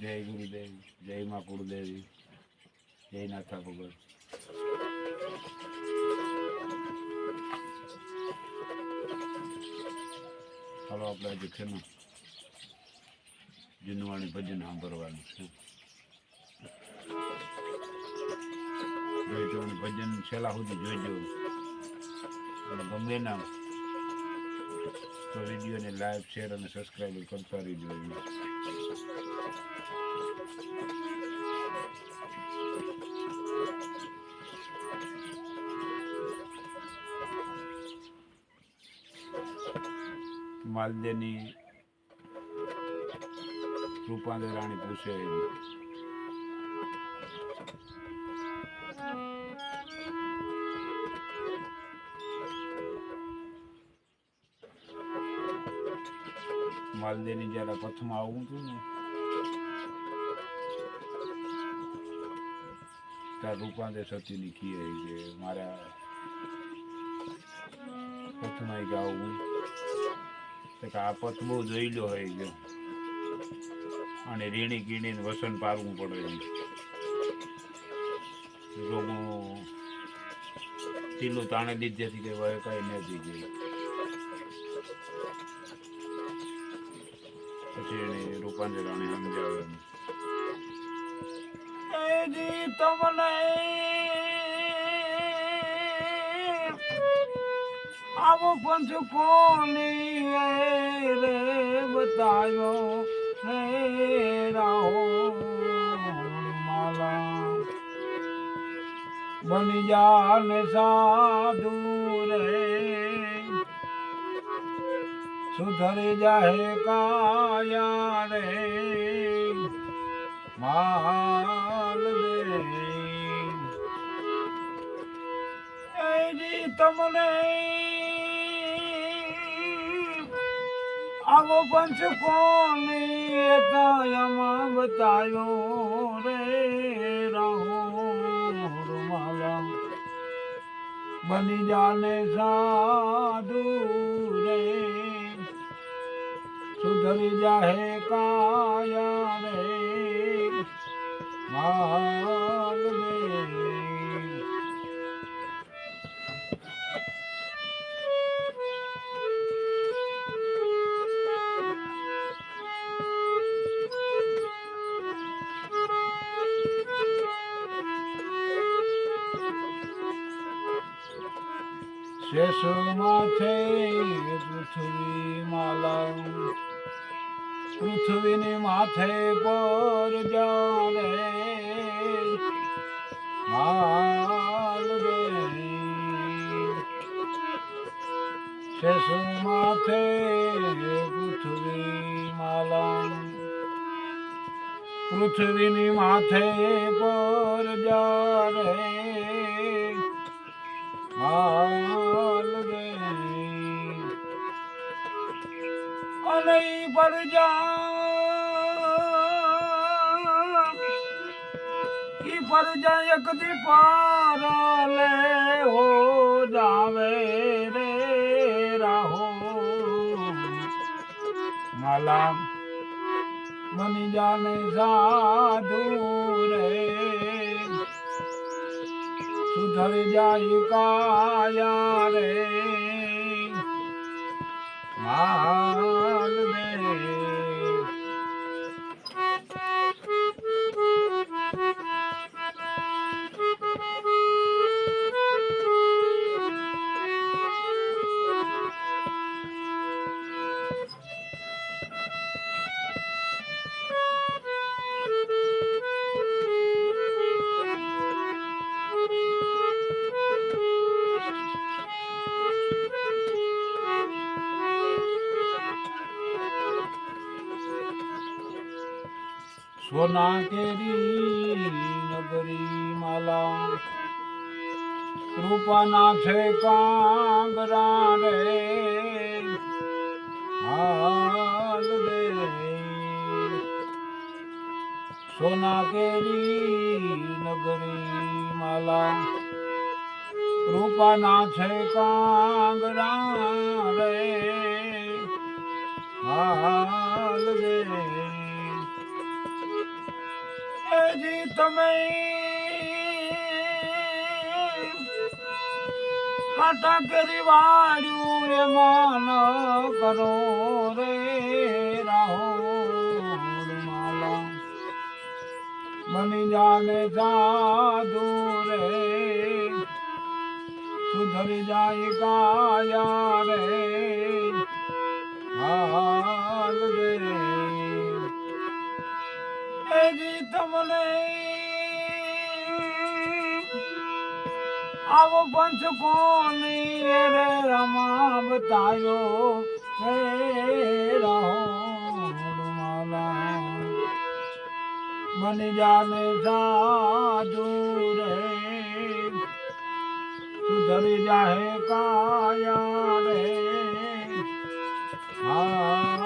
જય ગુરુદેવ, જય મા કુળદેવી, જય નાથા ભગત ચાલો આપણે આજે ને જૂનવાણી ભજન સાંભળવાનું છે. જોઈજો અને ભજન છેલ્લા સુધી જોઈજો. અને ગમે ના તો વિડીયોને લાઈક શેર અને સબસ્ક્રાઈબ કરતા રહીજો. માલદેની રૂપાંદર રાણી પૂછે માલદેની જ્યારે પ્રથમ આવું હતું ને ત્યારે રૂપાંદર સતીની કીએ કે મારા પ્રથમ આવી. આવું કે આ પથ બહુ જોઈલો હોય ગયો. અને રીણી કીણીને વસન પારવું પડે એમ. ટીલું તાણે દીધેથી કે કઈ નથી ગઈ પછી એને રૂપાંતર રાણી સમજાવે. તમને આવો પંચ કોની રે બતાવ્યો માલા. બની જાને સાધુ સુધરી જાહે કાયા રે। માલ દે તમને આવો પંચ કોને તાયામાં બતાયો રે। રાહો માલા બની જાને સાધુ રે। સુધરી જાહે કાયા રે માલ શેષ માથે પૃથ્વી માલા પૃથ્વીની માથે કોર જાણે માલ દે શેષ માથે પૃથ્વી માલા પૃથ્વીની માથે કોર જાણે પર જા. ઈ પર જાય કદી પારાલે હો જાવે રે રાહો. માલા, મની જાને સાધુ રે. સુધર જાય કાયા રે. માલ સોના કેરી નગરી માલા રૂપાના છે કાંગરા રે, હાલ દે સોના કેરી નગરી માલા રૂપાના છે કાંગરા રે, હાલ દે તમે કાટા કરી વાળ્યું એમાં માન કરો રે માલા. બની જાને સાધુ રે, સુધરી જાય કાયા રે, હાલ રે. એજી તમને. આવો પંચ કોની રે રમા બતાયો હે બની જાને સાધુ રે. સુધરી જાહે કાયા રે. હાલ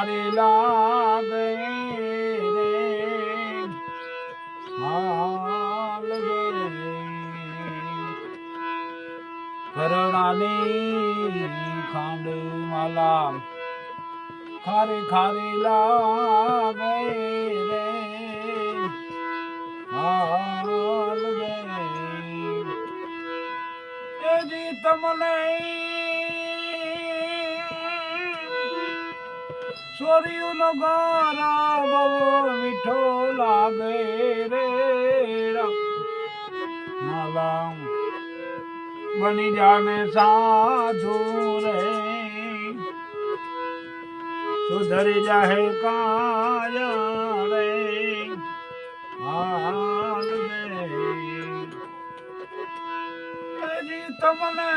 ખારે લાગે રે. હાલ રે. ઘરડાની ખાંડ માલા. ખારે ખારે લાગે રે. હાલ રે. તમને સોરિયું નો ગારા બહુ મીઠો લાગે રે રામ. બની જાને સાધુ રે. સુધરી જાહે કાયા રે. તમને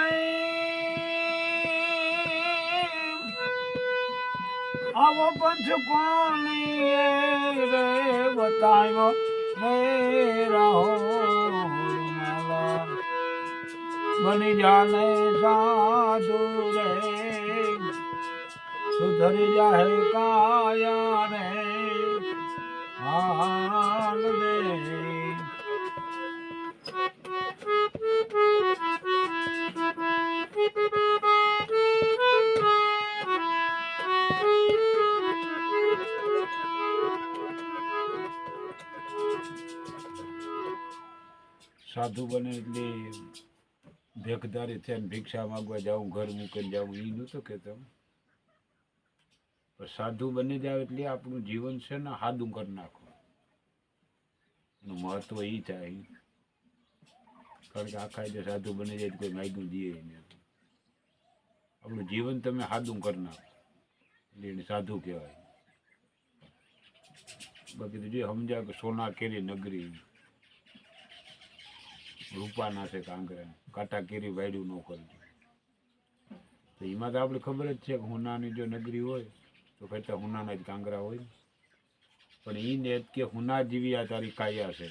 આવો પંચ કોની રે બતાવ્યો રે રાહો બની જાને સાધુ રે સુધરી જાહે કાયા સાધુ બને એટલે ભેખધારી થઈને ભિક્ષા માંગવા જાઉં, ઘર મૂકીને જાઉં એ નહોતો કહેતો. સાધુ બની જાવ એટલે આપણું જીવન છે ને હાદું કરી નાખો એનું મહત્વ એ થાય. કારણ કે આખા જે સાધુ બની જાય કોઈ માગ્યું દે આપણું જીવન તમે હાદું કરી નાખો. એટલે એને સાધુ કહેવાય. બાકી તો જે સમજા કે સોના કેરી નગરી. રૂપાના છે કાંકરા કાંટા કેરી વાયડું ન કરજો તો એમાં તો આપણે ખબર જ છે કે હુનાની જો નગરી હોય, તો કહેતા હુનાના જ કાંગરા હોય પણ એ ને કે હુના જેવી આ તારી કાયા છે.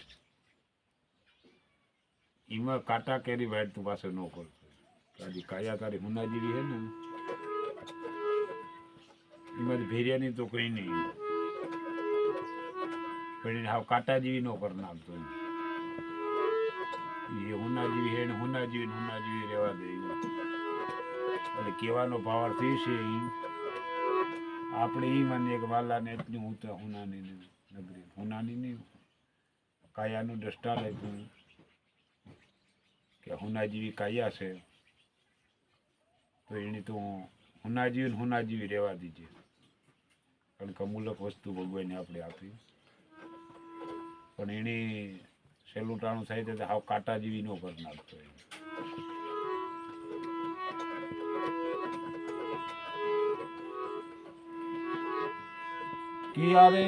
એમાં કાંટા કેરી વાયડ તું પાસે ન કરજો તારી કાયા તારી હુના જેવી છે ને, એમાં જ ભેરિયાની તો કંઈ નહીં. પણ હા કાંટા જેવી ન કરી નાખતો એમ. એ હુના જેવી હે ને હુના જેવી ને જેવી રહેવા દે એટલે કહેવાનો ભાવાર્થ થઈ છે એ આપણે એ માનીએ કે વાલાને એટલું હું તો હુનાની નગરી હુનાની નહીં, કાયાનું દ્રષ્ટા લખ્યું કે હુના જેવી કાયા છે, તો એની તો હુના જેવી ને હુના જેવી રહેવા દીજે. કારણ કે અમૂલક વસ્તુ ભગવાને આપણે આપી. પણ એની સહેલું થઈ જાય હાવ કાંટા જેવી નો કરી નાખતો. કિયારે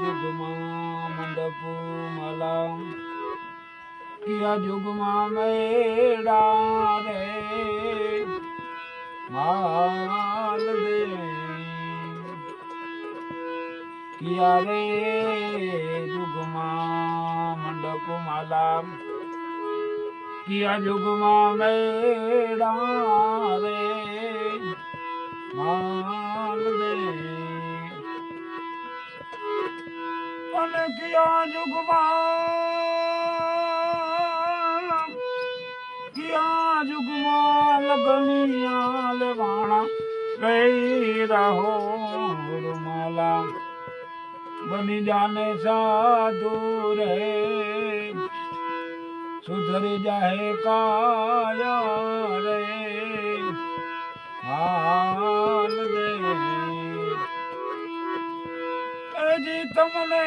જુગમાં મંડપ માલા કિયા જુગમાં મેળા રે માલ દે કિયા રે જુગમાં મંડપ માલા કિયા જુગમાં મેળા રે માલ દે અને કિયા જુગમાં કિયા જુગમાં લગનિયા લેવાણા રહી રહો માલા બની જાને સાધુ રે. સુધરી જાહે કાયા રે. હાલ દે એજી તમને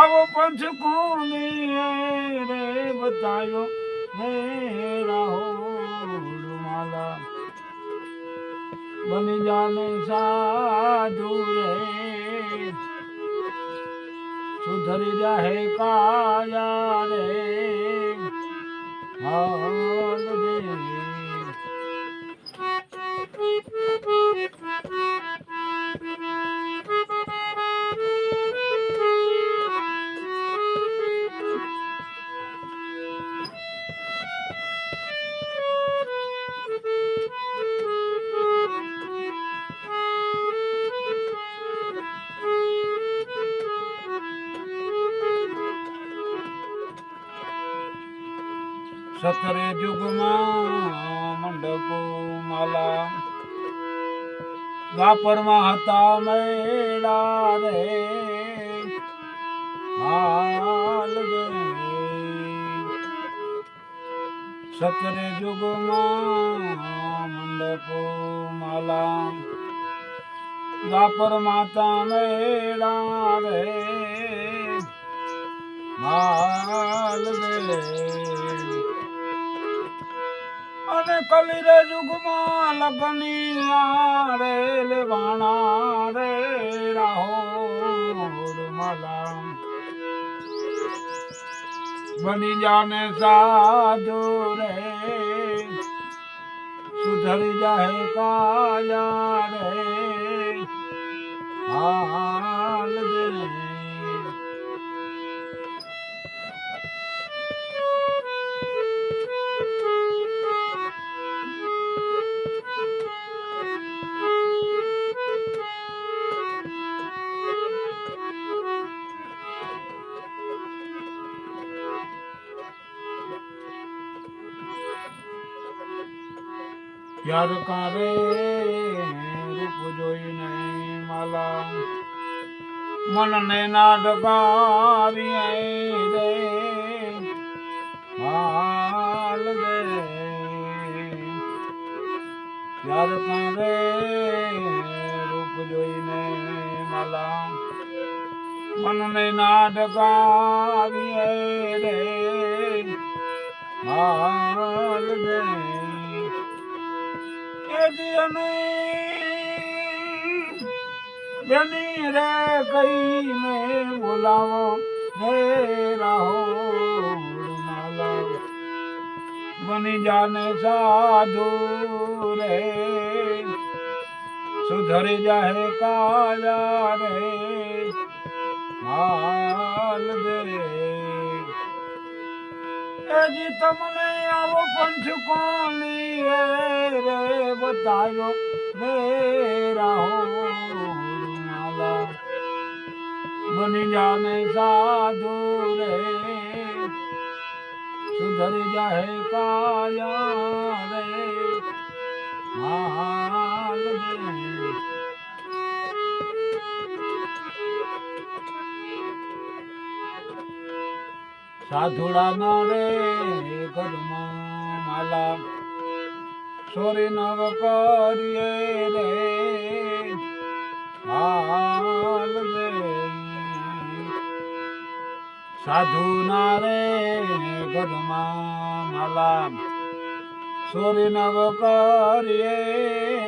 આવો પંચ કોની રે. બતાયો મેરા માલા બની જાને સાધુ રે. સુધરી જાહે કાયા રે. હાલ સતરે જુગમાં મંડપો માલા. દ્વાપરમાં હતા મેળા રે. હાલ સતરે જુગમાં મંડપો માલા. દ્વાપર માતા મેળા રે. હાલ દે અને કલિરે યુગમાં લગનિયા રે લેવાણા રે રાહો માલા બની જાને સાધુ રે, સુધરી જાહે કાયા રે. હાલ દે યાર કારે રૂપ જોઈને માલા. મનને ડગાવી રે, હાલ દે. યાર કારે રૂપ જોઈને માલા. મનને ડગાવી રે, હાલ દે. એજીને બેની રે કઈને બોલાવો, હે રાહો બની જાને સાધુ રે, સુધરી જાહે કાયા રે માલ દે. એજી તમને આવો પંચ કોની રે બતાવ્યો. રે, રાહો બની જાને સાધુ રે. સુધર જાહે કાયા રે. હાલ દે સાધુડા ના રે ઘરમાં માલા. સોરી નવ કરીએ રે. હાલ દે સાધુ ના રે ઘરમાં માલા. સોરી નવ કરીએ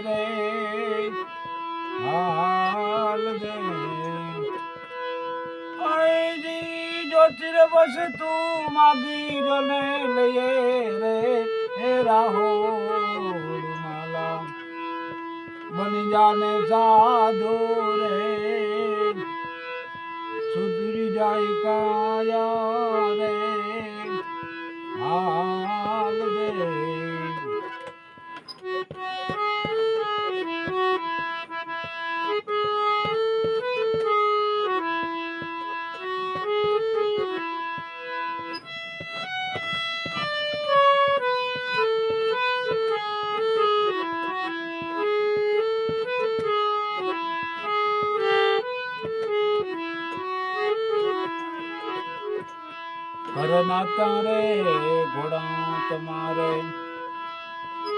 રે. હાલ દે આઈજી જ્યોતિર બસ તું માગી જોને લઈએ રે હે રાહુલ માલા બની જાને સાધુ રે સુધરી જાય કાયા રે હાલ દે ઘરના તારે ઘોડા તમારે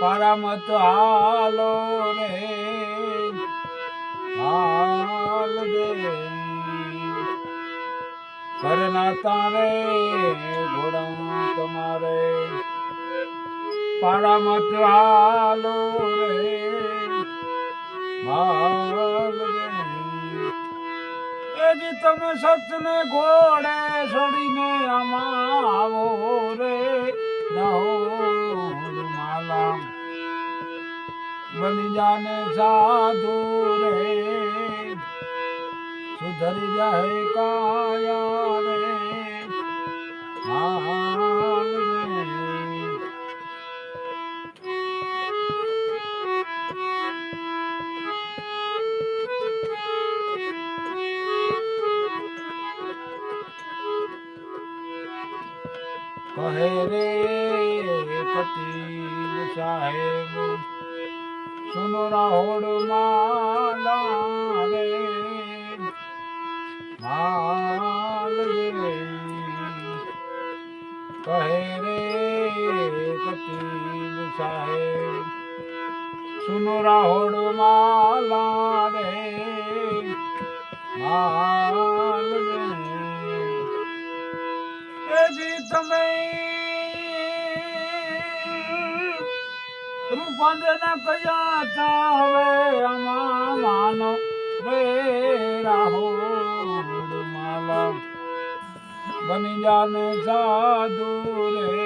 પારામત હાલો રે, હાલ દે. ઘરના તારે ઘોડા તમારે પારામત હાલો રે, હાલ દે. એજી તમે સતને ઘોડે છોડીને અમાવો રે. રાહુલ માલા. બની જાને સાધુ રે. સુધરી જાય કાયા રે. કહે રે કટીલ સાહેબ સુનો રાહોડ માલા રે હાલ કહે રે કટીલ સાહેબ સુનો રાહોડ હાલ રે એજી તમે ન કયા તા હવે આમાં માનો રે રાહુલ માલા બની જાને સાધુ રે.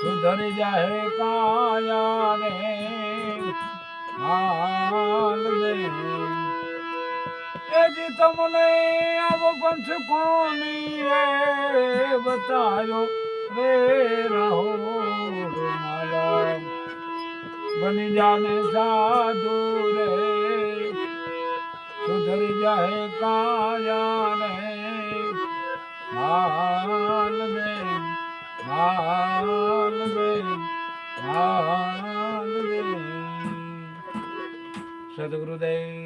સુધરી જાહે કાયા રે. હાલ દે એજી તમને આવો પંથ કોની રે બતાયો રે રહો બની જાને સાધુ રે સુધરી જાય કાયા રે માલ દે હાલ દે હાલ દે સદગુરુદેવની